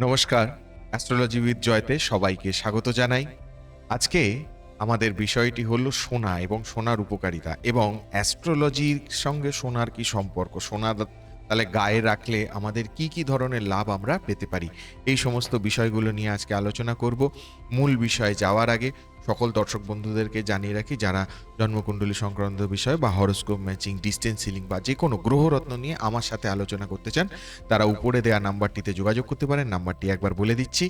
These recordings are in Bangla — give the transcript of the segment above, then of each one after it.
নমস্কার অ্যাস্ট্রোলজি উইথ জয়তে সবাইকে স্বাগত জানাই। আজকে আমাদের বিষয়টি হলো সোনা এবং সোনার উপকারিতা এবং অ্যাস্ট্রোলজির সঙ্গে সোনার কি সম্পর্ক? সোনার তাহলে গায়ে রাখলে আমাদের কি কি ধরনের লাভ আমরা পেতে পারি? এই সমস্ত বিষয়গুলো নিয়ে আজকে আলোচনা করব। মূল বিষয়ে যাওয়ার আগে সকল দর্শক বন্ধুদেরকে জানিয়ে রাখি, যারা জন্মকুণ্ডলী সংক্রান্ত বিষয় বা হরস্কোপ ম্যাচিং, ডিস্টেন্স সিলিং বা যে কোনো গ্রহরত্ন নিয়ে আমার সাথে আলোচনা করতে চান, তারা উপরে দেওয়া নাম্বারটিতে যোগাযোগ করতে পারেন। নাম্বারটি একবার বলে দিচ্ছি,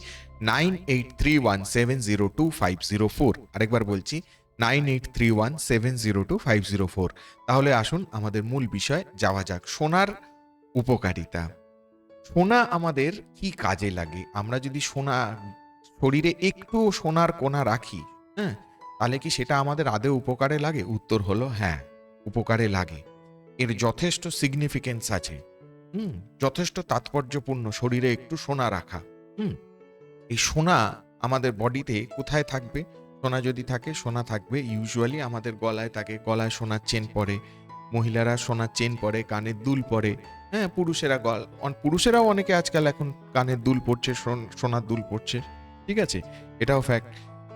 nine eight three one seven zero two five zero four. আরেকবার বলছি, nine eight three one seven zero two five zero four. তাহলে আসুন আমাদের মূল বিষয় যাওয়া যাক। সোনার উপকারিতা। সোনা আমাদের কি কাজে লাগে? আমরা যদি সোনা, শরীরে একটু সোনার কোনা রাখি হ্যাঁ তাহলে কি সেটা আমাদের আদৌ উপকারে লাগে? উত্তর হলো হ্যাঁ উপকারে লাগে। এর যথেষ্ট সিগনিফিকেন্স আছে। হুম, যথেষ্ট তাৎপর্যপূর্ণ শরীরে একটু সোনা রাখা। হুম, এই সোনা আমাদের বডিতে কোথায় থাকবে? সোনা যদি থাকে, সোনা থাকবে। ইউজুয়ালি আমাদের গলায় থাকে। গলায় সোনার চেন পরে মহিলারা সোনার চেন পরে কানের দুল পরে হ্যাঁ পুরুষেরা গল পুরুষেরাও অনেকে আজকাল এখন কানের দুল পড়ছে সোন- সোনার দুল পড়ছে, ঠিক আছে? এটাও ফ্যাক্ট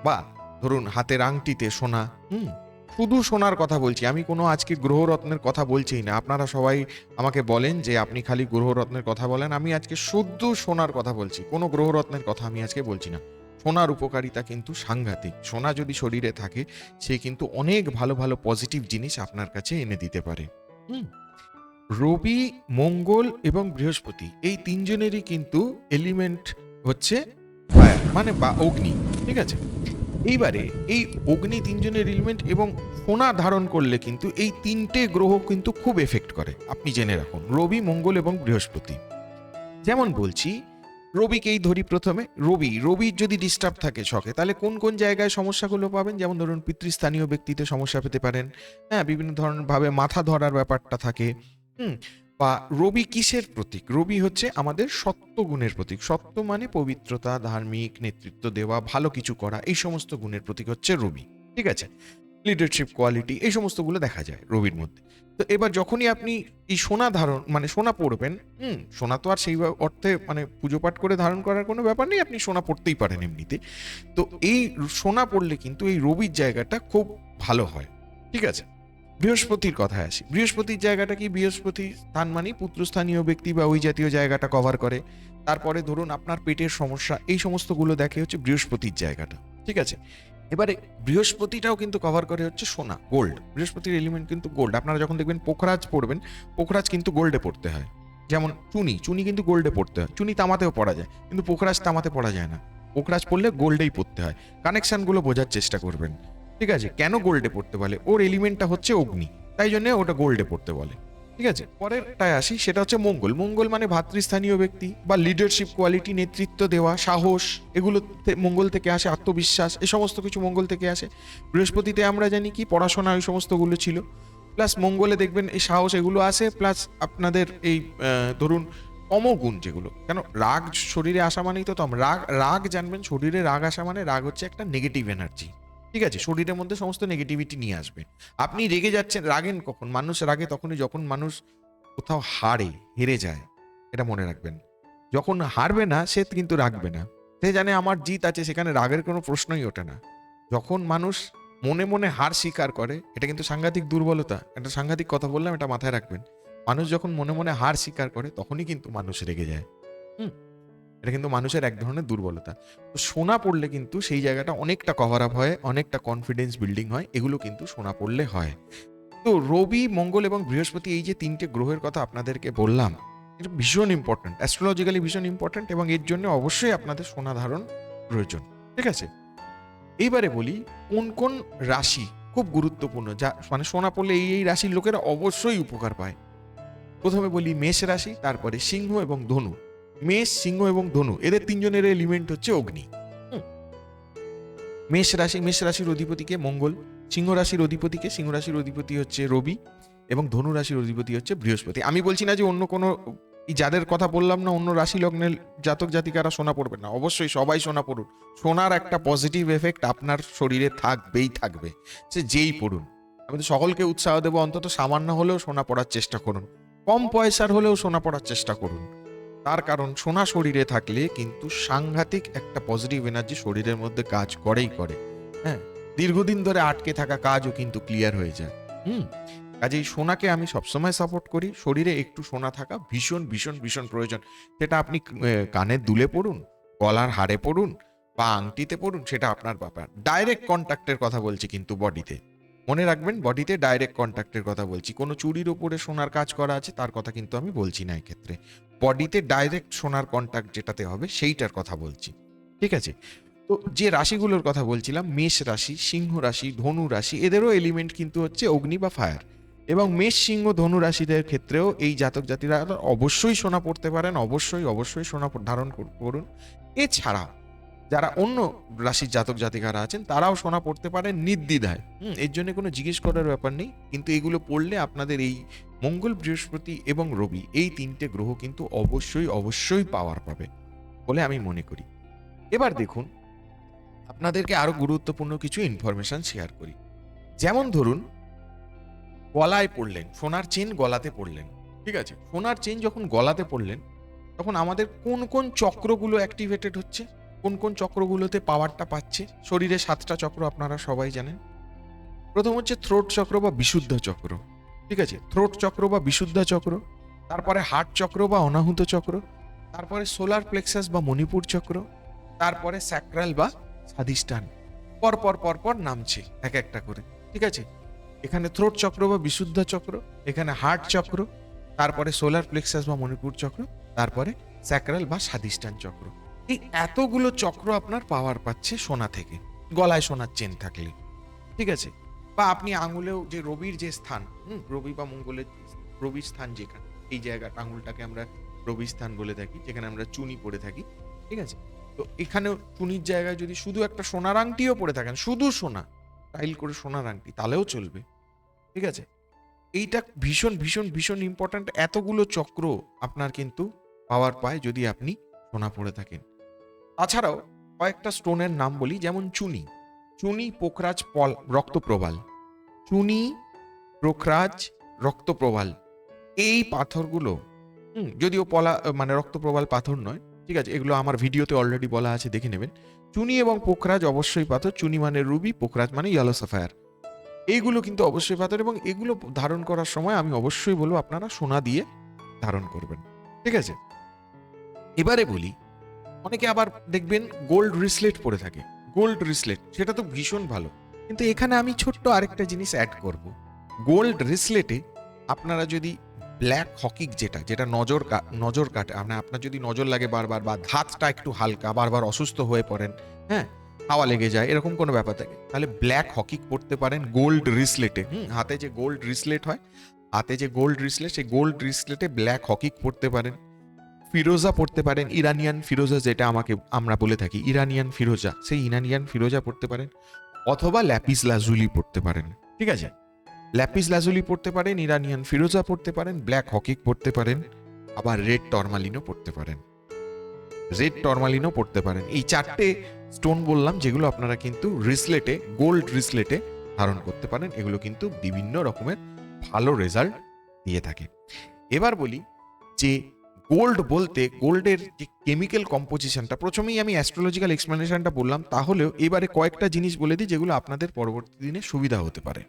বা, ধরুন হাতের আংটিতে সোনা, হুম? শুধু সোনার কথা বলছি, আমি কোনো আজকে গ্রহরত্নের কথা বলছি না। আপনারা সবাই আমাকে বলেন যে আপনি খালি গ্রহরত্নের কথা বলেন, আমি আজকে শুদ্ধ সোনার কথা বলছি, কোনো গ্রহরত্নের কথা আমি আজকে বলছি না। সোনার উপকারিতা কিন্তু সাংঘাতিক, সোনা যদি শরীরে থাকে, সে কিন্তু অনেক ভালো ভালো পজিটিভ জিনিস আপনার কাছে এনে দিতে পারে, হুম? রবি, মঙ্গল এবং বৃহস্পতি, এই তিনজনেরই কিন্তু এলিমেন্ট হচ্ছে ফায়ার মানে বা অগ্নি, ঠিক আছে? এইবারে এই অগ্নি তিনজনের এলিমেন্ট এবং সোনা ধারণ করলে কিন্তু এই তিনটে গ্রহ কিন্তু খুব এফেক্ট করে, আপনি জেনে রাখুন, রবি, মঙ্গল এবং বৃহস্পতি। যেমন বলছি, রবিকেই ধরি প্রথমে, রবি, রবির যদি ডিস্টার্ব থাকে শখে তাহলে কোন কোন জায়গায় সমস্যাগুলো পাবেন? যেমন ধরুন, পিতৃস্থানীয় ব্যক্তিতে সমস্যা পেতে পারেন হ্যাঁ বিভিন্ন ধরনের ভাবে মাথা ধরার ব্যাপারটা থাকে হুম, বা রবি কিসের প্রতীক? রবি হচ্ছে আমাদের সত্য গুণের প্রতীক। সত্য মানে পবিত্রতা, ধার্মিক, নেতৃত্ব দেওয়া, ভালো কিছু করা, এই সমস্ত গুণের প্রতীক হচ্ছে রবি। ঠিক আছে? লিডারশিপ কোয়ালিটি এই সমস্তগুলো দেখা যায় রবির মধ্যে। তো এবার যখনই আপনি এই সোনা ধারণ মানে সোনা পড়বেন, হুম, সোনা তো আর সেই অর্থে মানে পুজো পাঠ করে ধারণ করার কোনো ব্যাপার নেই, আপনি সোনা পড়তেই পারেন এমনিতে। তো এই সোনা পড়লে কিন্তু এই রবির জায়গাটা খুব ভালো হয়। ঠিক আছে? বৃহস্পতির কথায় আসি। বৃহস্পতির জায়গাটা কি? বৃহস্পতি স্থান মানে পুত্রস্থানীয় ব্যক্তি বা ওই জাতীয় জায়গাটা কভার করে। তারপরে ধরুন আপনার পেটের সমস্যা, এই সমস্তগুলো দেখে হচ্ছে বৃহস্পতির জায়গাটা। ঠিক আছে? এবারে বৃহস্পতিটাও কিন্তু কভার করে হচ্ছে সোনা গোল্ড বৃহস্পতির এলিমেন্ট কিন্তু গোল্ড আপনারা যখন দেখবেন পোখরাজ পড়বেন, পোখরাজ কিন্তু গোল্ডে পড়তে হয়। যেমন চুনি চুনি কিন্তু গোল্ডে পড়তে হয়। চুনি তামাতেও পড়া যায়, কিন্তু পোখরাজ তামাতে পড়া যায় না। পোখরাজ পড়লে গোল্ডেই পড়তে হয়। কানেকশনগুলো বোঝার চেষ্টা করবেন। ঠিক আছে? কেন গোল্ডে পড়তে বলে? ওর এলিমেন্টটা হচ্ছে অগ্নি। তাই জন্য ওটা গোল্ডে পড়তে বলে। ঠিক আছে? পরেরটায় আসি, সেটা হচ্ছে মঙ্গল। মঙ্গল মানে ভাতৃস্থানীয় ব্যক্তি বা লিডারশিপ কোয়ালিটি নেতৃত্ব দেওয়া, সাহস এগুলো মঙ্গল থেকে আসে, আত্মবিশ্বাস এই সমস্ত কিছু মঙ্গল থেকে আসে। বৃহস্পতিতে আমরা জানি কি? পড়াশোনা ওই সমস্তগুলো ছিল। প্লাস মঙ্গলে দেখবেন এই সাহস এগুলো আসে, প্লাস আপনাদের এই ধরুন তমগুণ যেগুলো। কেন? রাগ শরীরে আসা মানেই তো তম রাগ রাগ জানবেন, শরীরে রাগ আসা মানে রাগ হচ্ছে একটা নেগেটিভ এনার্জি ঠিক আছে, শরীরের মধ্যে সমস্ত নেগেটিভিটি নিয়ে আসবে। আপনি রেগে যাচ্ছেন, রাগেন কখন? মানুষ রাগে তখনই যখন মানুষ কোথাও হারে, হেরে যায়, এটা মনে রাখবেন। যখন হারবে না, সে কিন্তু রাখবে না। সে জানে আমার জিত আছে, সেখানে রাগের কোনো প্রশ্নই ওঠে না। যখন মানুষ মনে মনে হার স্বীকার করে, এটা কিন্তু সাংঘাতিক দুর্বলতা, একটা সাংঘাতিক কথা বললাম, এটা মাথায় রাখবেন। মানুষ যখন মনে মনে হার স্বীকার করে, তখনই কিন্তু মানুষ রেগে যায়। হুম? এটা কিন্তু মানুষের এক ধরনের দুর্বলতা। তো সোনা পড়লে কিন্তু সেই জায়গাটা অনেকটা কভার আপ হয়, অনেকটা কনফিডেন্স বিল্ডিং হয়, এগুলো কিন্তু সোনা পড়লে হয়। তো রবি, মঙ্গল এবং বৃহস্পতি এই যে তিনটে গ্রহের কথা আপনাদেরকে বললাম, এটা ভীষণ ইম্পর্ট্যান্ট অ্যাস্ট্রোলজিক্যালি ভীষণ ইম্পর্ট্যান্ট এবং এর জন্য অবশ্যই আপনাদের সোনা ধারণ প্রয়োজন, ঠিক আছে? এইবারে বলি, কোন কোন রাশি খুব গুরুত্বপূর্ণ, যা মানে সোনা পড়লে এই এই রাশির লোকেরা অবশ্যই উপকার পায়? প্রথমে বলি মেষ রাশি, তারপরে সিংহ এবং ধনু। মেষ, সিংহ এবং ধনু, এদের তিনজনের এলিমেন্ট হচ্ছে অগ্নি। মেষ রাশি, মেষ রাশির অধিপতিকে মঙ্গল, সিংহ রাশির অধিপতিকে, সিংহ রাশির অধিপতি হচ্ছে রবি এবং ধনু রাশির অধিপতি হচ্ছে বৃহস্পতি। আমি বলছি না যে অন্য কোনো যাদের কথা বললাম না, অন্য রাশি লগ্নের জাতক জাতিকারা সোনা পড়বে না। অবশ্যই সবাই সোনা পড়ুন। সোনার একটা পজিটিভ এফেক্ট আপনার শরীরে থাকবেই থাকবে। সে যেই পড়ুন। আমি তো সকলকে উৎসাহ দেবো, অন্তত সামান্য হলেও সোনা পড়ার চেষ্টা করুন। কম পয়সার হলেও সোনা পড়ার চেষ্টা করুন। তার কারণ সোনা শরীরে থাকলে কিন্তু সাংঘাতিক একটা পজিটিভ এনার্জি শরীরের মধ্যে কাজ করেই করে। হ্যাঁ দীর্ঘদিন ধরে আটকে থাকা কাজও কিন্তু ক্লিয়ার হয়ে যায়। হুম, কাজেই সোনাকে আমি সবসময় সাপোর্ট করি। শরীরে একটু সোনা থাকা ভীষণ ভীষণ ভীষণ প্রয়োজন। সেটা আপনি কানের দুলে পড়ুন, গলার হাড়ে পড়ুন, বা আংটিতে পড়ুন, সেটা আপনার ব্যাপার। ডাইরেক্ট কন্ট্যাক্টের কথা বলছি কিন্তু বডিতে মনে রাখবেন বডিতে ডাইরেক্ট কন্ট্যাক্টের কথা বলছি। কোনো চুরির ওপরে সোনার কাজ করা আছে, তার কথা কিন্তু আমি বলছি না এক্ষেত্রে। বডিতে ডাইরেক্ট সোনার কন্ট্যাক্ট যেটাতে হবে, সেইটার কথা বলছি। ঠিক আছে? তো যে রাশিগুলোর কথা বলছিলাম, মেষ রাশি, সিংহ রাশি, ধনু রাশি, এদেরও এলিমেন্ট কিন্তু হচ্ছে অগ্নি বা ফায়ার এবং মেষ, সিংহ, ধনু রাশিদের ক্ষেত্রেও এই জাতক জাতিরা অবশ্যই সোনা পড়তে পারেন, অবশ্যই অবশ্যই সোনা ধারণ কর- করুন। এছাড়া যারা অন্য রাশির জাতক জাতিকারা আছেন, তারাও সোনা পড়তে পারেন নির্দ্বিধায়। হুম, এর জন্য কোনো জিজ্ঞেস করার ব্যাপার নেই। কিন্তু এগুলো পড়লে আপনাদের এই মঙ্গল, বৃহস্পতি এবং রবি এই তিনটে গ্রহ কিন্তু অবশ্যই অবশ্যই পাওয়ার পাবে বলে আমি মনে করি। এবার দেখুন, আপনাদেরকে আরও গুরুত্বপূর্ণ কিছু ইনফরমেশন শেয়ার করি। যেমন ধরুন, গলায় পড়লেন, সোনার চেন গলাতে পড়লেন, ঠিক আছে? সোনার চেন যখন গলাতে পড়লেন, তখন আমাদের কোন কোন চক্রগুলো অ্যাক্টিভেটেড হচ্ছে? কোন কোন চক্রগুলোতে পাওয়ারটা পাচ্ছে? শরীরে সাতটা চক্র আপনারা সবাই জানেন। প্রথম হচ্ছে থ্রোট চক্র বা বিশুদ্ধ চক্র। ঠিক আছে? থ্রোট চক্র বা বিশুদ্ধা চক্র, তারপরে হার্ট চক্র বা অনাহুত চক্র, তারপরে সোলার প্লেক্সাস বা মণিপুর চক্র, তারপরে স্যাক্রাল বা স্বাধিষ্ঠান। পরপর পর পর পর নামছে এক একটা করে। ঠিক আছে? এখানে থ্রোট চক্র বা বিশুদ্ধ চক্র, এখানে হার্ট চক্র, তারপরে সোলার প্লেক্সাস বা মণিপুর চক্র, তারপরে স্যাক্রাল বা স্বাধিষ্ঠান চক্র। এই এতগুলো চক্র আপনার পাওয়ার পাচ্ছে সোনা থেকে, গলায় সোনার চেন থাকলে। ঠিক আছে? বা আপনি আঙুলেও যে রবির যে স্থান, হুম, রবি বা মঙ্গলের রবির স্থান যেখানে, এই জায়গাটা আঙুলটাকে আমরা রবির স্থান বলে থাকি, যেখানে আমরা চুনি পরে থাকি, ঠিক আছে? তো এখানেও চুনির জায়গায় যদি শুধু একটা সোনার আংটিও পরে থাকেন, শুধু সোনা, টাইল করে সোনার আংটি, তাহলেও চলবে, ঠিক আছে? এইটা ভীষণ ভীষণ ভীষণ ইম্পর্ট্যান্ট এতগুলো চক্র আপনার কিন্তু পাওয়ার পায় যদি আপনি সোনা পরে থাকেন। তাছাড়াও কয়েকটা স্টোনের নাম বলি, যেমন চুনি। চুনি পোখরাজ পল রক্তপ্রবাল। চুনি পোখরাজ রক্তপ্রবাল। এই পাথরগুলো হুম, যদিও পলা মানে রক্তপ্রবাল পাথর নয় ঠিক আছে এগুলো আমার ভিডিওতে অলরেডি বলা আছে দেখে নেবেন। চুনি এবং পোখরাজ অবশ্যই পাথর চুনি মানে রুবি পোখরাজ মানে ইয়েলো সাফায়ার এইগুলো কিন্তু অবশ্যই পাথর এবং এগুলো ধারণ করার সময় আমি অবশ্যই বলব আপনারা সোনা দিয়ে ধারণ করবেন ঠিক আছে? এবারে বলি অনেকে আবার দেখবেন গোল্ড রিসলেট পরে থাকে। গোল্ড রিসলেট, সেটা তো ভীষণ ভালো। কিন্তু এখানে আমি ছোট্ট আরেকটা জিনিস অ্যাড করব। গোল্ড রিসলেটে আপনারা যদি ব্ল্যাক হকিক যেটা যেটা নজর নজর কাটে মানে আপনার যদি নজর লাগে বারবার বা ধাতটা একটু হালকা, বারবার অসুস্থ হয়ে পড়েন হ্যাঁ হাওয়া লেগে যায়, এরকম কোনো ব্যাপার থাকে। তাহলে ব্ল্যাক হকিক পড়তে পারেন গোল্ড রিসলেটে। হুম, হাতে যে গোল্ড রিসলেট হয়, হাতে যে গোল্ড রিসলেট, সেই গোল্ড রিসলেটে ব্ল্যাক হকিক পড়তে পারেন। ফিরোজা পড়তে পারেন। ইরানিয়ান ফিরোজা যেটা আমাকে, আমরা বলে থাকি, ইরানিয়ান ফিরোজা। সেই ইরানিয়ান ফিরোজা পড়তে পারেন অথবা ল্যাপিস লাজুলি পড়তে পারেন। ঠিক আছে? ল্যাপিস লাজুলি পড়তে পারেন, ইরানিয়ান ফিরোজা পড়তে পারেন, ব্ল্যাক হকিক পড়তে পারেন, আবার রেড টরমালিনও পড়তে পারেন। রেড টরমালিনও পড়তে পারেন। এই চারটে স্টোন বললাম, যেগুলো আপনারা কিন্তু রিসলেটে, গোল্ড রিসলেটে ধারণ করতে পারেন, এগুলো কিন্তু বিভিন্ন রকমের ভালো রেজাল্ট দিয়ে থাকে। এবার বলি যে গোল্ড বলতে গোল্ডের যে কেমিক্যাল কম্পোজিশনটা প্রথমেই আমি অ্যাস্ট্রোলজিক্যাল এক্সপ্লেনেশনটা বললাম, তাহলেও এবারে কয়েকটা জিনিস বলে দিই যেগুলো আপনাদের পরবর্তী দিনে সুবিধা হতে পারে।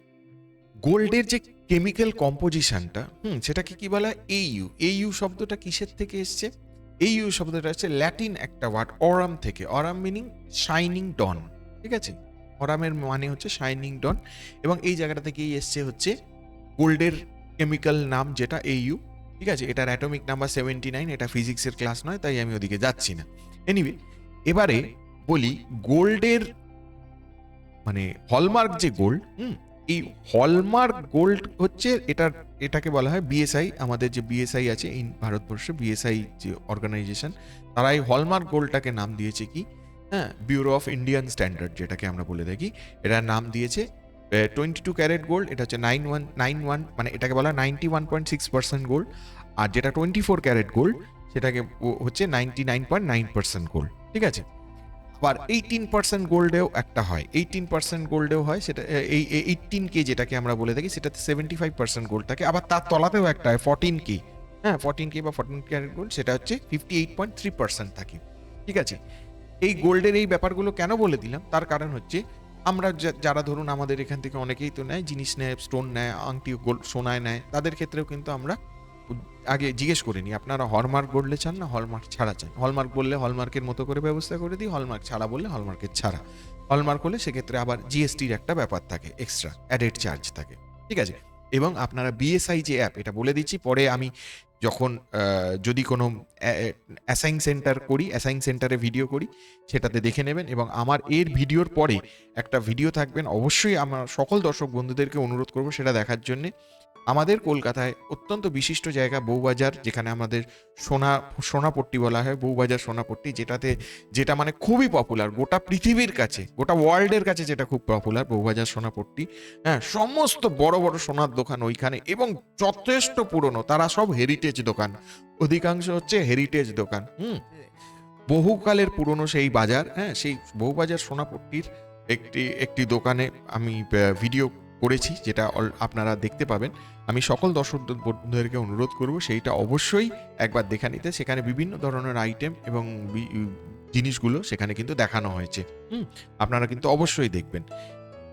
গোল্ডের যে কেমিক্যাল কম্পোজিশনটা হুম, সেটাকে কি বলা? এইউ এইউ শব্দটা কিসের থেকে এসছে? এইউ শব্দটা হচ্ছে ল্যাটিন একটা ওয়ার্ড অরাম থেকে। অরাম মিনিং শাইনিং ডন ঠিক আছে? অরামের মানে হচ্ছে শাইনিং ডন এবং এই জায়গাটা থেকেই এসছে হচ্ছে গোল্ডের কেমিক্যাল নাম যেটা এইউ ঠিক আছে? এটার অ্যাটমিক নাম্বার সেভেন্টি নাইন এটা ফিজিক্সের ক্লাস নয় তাই আমি ওদিকে যাচ্ছি না। এনিওয়ে এবারে বলি গোল্ডের মানে হলমার্ক যে গোল্ড হুম এই হলমার্ক গোল্ড হচ্ছে এটার এটাকে বলা হয় বিএসআই আমাদের যে বিএসআই আছে ইন ভারতবর্ষে বিএসআই যে অর্গানাইজেশন তারা এই হলমার্ক গোল্ডটাকে নাম দিয়েছে কি? হ্যাঁ ব্যুরো অফ ইন্ডিয়ান স্ট্যান্ডার্ড যেটাকে আমরা বলে থাকি এটার নাম দিয়েছে টোয়েন্টি টু ক্যারেট গোল্ড এটা হচ্ছে নাইন ওয়ান নাইন ওয়ান মানে এটাকে বলা ninety one point six percent gold আর যেটা টোয়েন্টি ফোর ক্যারেট গোল্ড সেটাকে হচ্ছে ninety nine point nine percent gold ঠিক আছে? আবার এইটিন পার্সেন্ট গোল্ডেও একটা হয় এইটিন পার্সেন্ট গোল্ডেও হয়, সেটা এই এইটিন কে যেটাকে আমরা বলে থাকি, সেটাতে সেভেন্টি ফাইভ পার্সেন্ট গোল্ড থাকে, আবার তার তলাতেও একটা হয় ফর্টিন কে হ্যাঁ ফর্টিন কে বা ফর্টিন ক্যারেট গোল্ড সেটা হচ্ছে fifty eight point three percent থাকে, ঠিক আছে? এই গোল্ডের এই ব্যাপারগুলো কেন বলে দিলাম? তার কারণ হচ্ছে আমরা যারা ধরুন আমাদের এখান থেকে অনেকেই তো নেয়, জিনিস নেয় স্টোন নেয় আংটি গোল্ড সোনায় নেয়, তাদের ক্ষেত্রেও কিন্তু আমরা আগে জিজ্ঞেস করে নিই, আপনারা হলমার্ক বললে চান না হলমার্ক ছাড়া চান? হলমার্ক বললে হলমার্কের মতো করে ব্যবস্থা করে দিই হলমার্ক ছাড়া বললে হলমার্কের ছাড়া। হলমার্ক হলে সেক্ষেত্রে আবার জিএসটির একটা ব্যাপার থাকে এক্সট্রা অ্যাডেড চার্জ থাকে। ঠিক আছে? এবং আপনারা বিএসআই যে অ্যাপ এটা বলে দিচ্ছি, পরে আমি যখন যদি কোনো অ্যাসাইন সেন্টার করি অ্যাসাইন সেন্টারে ভিডিও করি, সেটাতে দেখে নেবেন এবং আমার এর ভিডিওর পরে একটা ভিডিও থাকবেন। অবশ্যই আমার সকল দর্শক বন্ধুদেরকে অনুরোধ করব সেটা দেখার জন্যে। আমাদের কলকাতায় অত্যন্ত বিশিষ্ট জায়গা বউবাজার, যেখানে আমাদের সোনা, সোনাপট্টি বলা হয়, বউবাজার সোনাপট্টি, যেটাতে, যেটা মানে খুবই পপুলার গোটা পৃথিবীর কাছে, গোটা ওয়ার্ল্ডের কাছে যেটা খুব পপুলার বউবাজার সোনাপট্টি হ্যাঁ সমস্ত বড় বড় সোনার দোকান ওইখানে এবং যথেষ্ট পুরনো, তারা সব হেরিটেজ দোকান, অধিকাংশ হচ্ছে হেরিটেজ দোকান, হুম। বহুকালের পুরনো সেই বাজার হ্যাঁ সেই বউবাজার সোনাপট্টির একটি একটি দোকানে আমি ভিডিও করেছি, যেটা আপনারা দেখতে পাবেন। আমি সকল দর্শক বন্ধুদেরকে অনুরোধ করব, সেইটা অবশ্যই একবার দেখা নিতে। সেখানে বিভিন্ন ধরনের আইটেম এবং জিনিসগুলো সেখানে কিন্তু দেখানো হয়েছে। হুম, আপনারা কিন্তু অবশ্যই দেখবেন।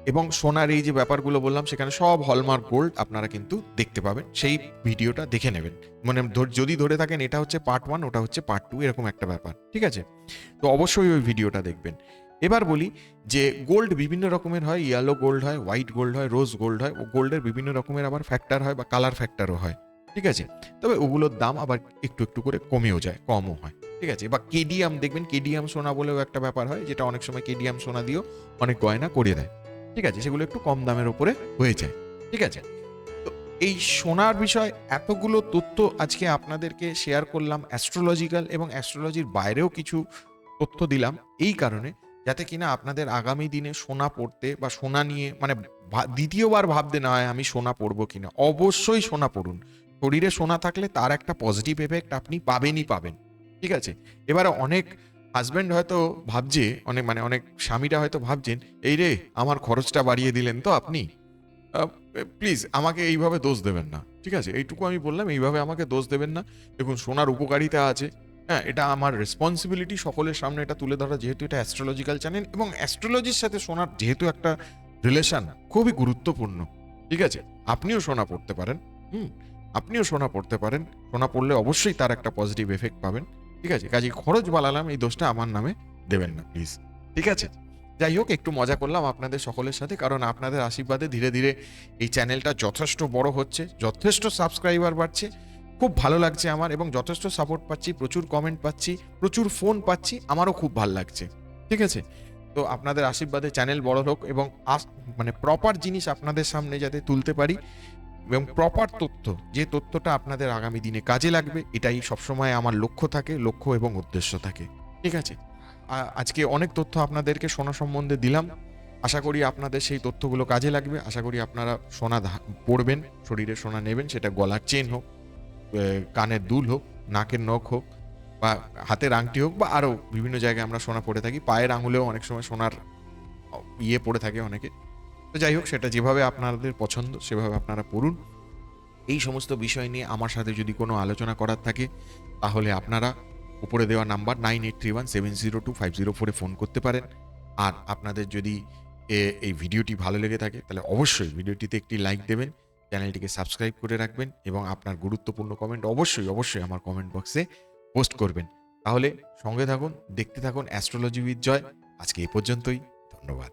এবং সোনার এই যে ব্যাপারগুলো বললাম, সেখানে সব হলমার্ক গোল্ড আপনারা কিন্তু দেখতে পাবেন। সেই ভিডিওটা দেখে নেবেন। মানে যদি ধরে থাকেন, এটা হচ্ছে পার্ট ওয়ান ওটা হচ্ছে পার্ট টু এরকম একটা ব্যাপার। ঠিক আছে? তো অবশ্যই ওই ভিডিওটা দেখবেন। এবার বলি যে গোল্ড বিভিন্ন রকমের হয় ইয়েলো গোল্ড হয় হোয়াইট গোল্ড হয় রোজ গোল্ড হয়, ও গোল্ডের বিভিন্ন রকমের আবার ফ্যাক্টর হয় বা কালার ফ্যাক্টরও হয়, ঠিক আছে? তবে ওগুলোর দাম আবার একটু একটু করে কমেও যায়, কমও হয়, ঠিক আছে? বা কেডিয়াম দেখবেন কেডিয়াম সোনা বলেও একটা ব্যাপার হয়, যেটা অনেক সময় কেডিয়াম সোনা দিয়েও অনেক গয়না করে দেয়, ঠিক আছে? সেগুলো একটু কম দামের ওপরে হয়ে যায়, ঠিক আছে? তো এই সোনার বিষয়, এতগুলো তথ্য আজকে আপনাদেরকে শেয়ার করলাম অ্যাস্ট্রোলজিক্যাল এবং অ্যাস্ট্রোলজির বাইরেও কিছু তথ্য দিলাম, এই কারণে যাতে কিনা আপনাদের আগামী দিনে সোনা পড়তে বা সোনা নিয়ে মানে দ্বিতীয়বার ভাবতে না হয় আমি সোনা পড়ব কিনা। অবশ্যই সোনা পড়ুন। শরীরে সোনা থাকলে তার একটা পজিটিভ এফেক্ট আপনি পাবেনই পাবেন। ঠিক আছে? এবারে অনেক হাজব্যান্ড হয়তো ভাবছে, অনেক মানে অনেক স্বামীরা হয়তো ভাবছেন, এই রে, আমার খরচটা বাড়িয়ে দিলেন তো আপনি। প্লিজ আমাকে এইভাবে দোষ দেবেন না। ঠিক আছে? এইটুকু আমি বললাম, এইভাবে আমাকে দোষ দেবেন না। দেখুন, সোনার উপকারিতা আছে। হ্যাঁ এটা আমার রেসপন্সিবিলিটি সকলের সামনে এটা তুলে ধরা যেহেতু এটা অ্যাস্ট্রোলজিক্যাল চ্যানেল এবং অ্যাস্ট্রোলজির সাথে সোনার যেহেতু একটা রিলেশন খুবই গুরুত্বপূর্ণ, ঠিক আছে? আপনিও সোনা পড়তে পারেন, হুম? আপনিও সোনা পড়তে পারেন, সোনা পড়লে অবশ্যই তার একটা পজিটিভ এফেক্ট পাবেন, ঠিক আছে? কাজে খরচ বালালাম এই দোষটা আমার নামে দেবেন না প্লিজ ঠিক আছে? যাই হোক, একটু মজা করলাম আপনাদের সকলের সাথে, কারণ আপনাদের আশীর্বাদে ধীরে ধীরে এই চ্যানেলটা যথেষ্ট বড় হচ্ছে, যথেষ্ট সাবস্ক্রাইবার বাড়ছে খুব ভালো লাগছে আমার এবং যথেষ্ট সাপোর্ট পাচ্ছি, প্রচুর কমেন্ট পাচ্ছি, প্রচুর ফোন পাচ্ছি, আমারও খুব ভালো লাগছে, ঠিক আছে? তো আপনাদের আশীর্বাদে চ্যানেল বড় হোক এবং মানে প্রপার জিনিস আপনাদের সামনে যাতে তুলতে পারি এবং প্রপার তথ্য, যে তথ্যটা আপনাদের আগামী দিনে কাজে লাগবে, এটাই সবসময় আমার লক্ষ্য থাকে, লক্ষ্য এবং উদ্দেশ্য থাকে, ঠিক আছে? আজকে অনেক তথ্য আপনাদেরকে সোনা সম্বন্ধে দিলাম, আশা করি আপনাদের সেই তথ্যগুলো কাজে লাগবে, আশা করি আপনারা সোনা পড়বেন, শরীরে সোনা নেবেন, সেটা গলার চেন হোক কানের দুল হোক, নাকের নখ হোক, বা হাতের আংটি হোক, বা আরও বিভিন্ন জায়গায় আমরা সোনা পরে থাকি। পায়ের আঙুলেও অনেক সময় সোনার ইয়ে পড়ে থাকে অনেকে। তো যাই হোক, সেটা যেভাবে আপনাদের পছন্দ, সেভাবে আপনারা পড়ুন। এই সমস্ত বিষয় নিয়ে আমার সাথে যদি কোনো আলোচনা করার থাকে, তাহলে আপনারা উপরে দেওয়া number nine eight three one seven zero two five zero ফোরে ফোন করতে পারেন। আর আপনাদের যদি এই ভিডিওটি ভালো লেগে থাকে, তাহলে অবশ্যই ভিডিওটিতে একটি লাইক দেবেন। চ্যানেলটিকে সাবস্ক্রাইব করে রাখবেন এবং আপনার গুরুত্বপূর্ণ কমেন্ট অবশ্যই অবশ্যই আমার কমেন্ট বক্সে পোস্ট করবেন। তাহলে সঙ্গে থাকুন, দেখতে থাকুন অ্যাস্ট্রোলজি উইথ জয় আজকে এ পর্যন্তই, ধন্যবাদ।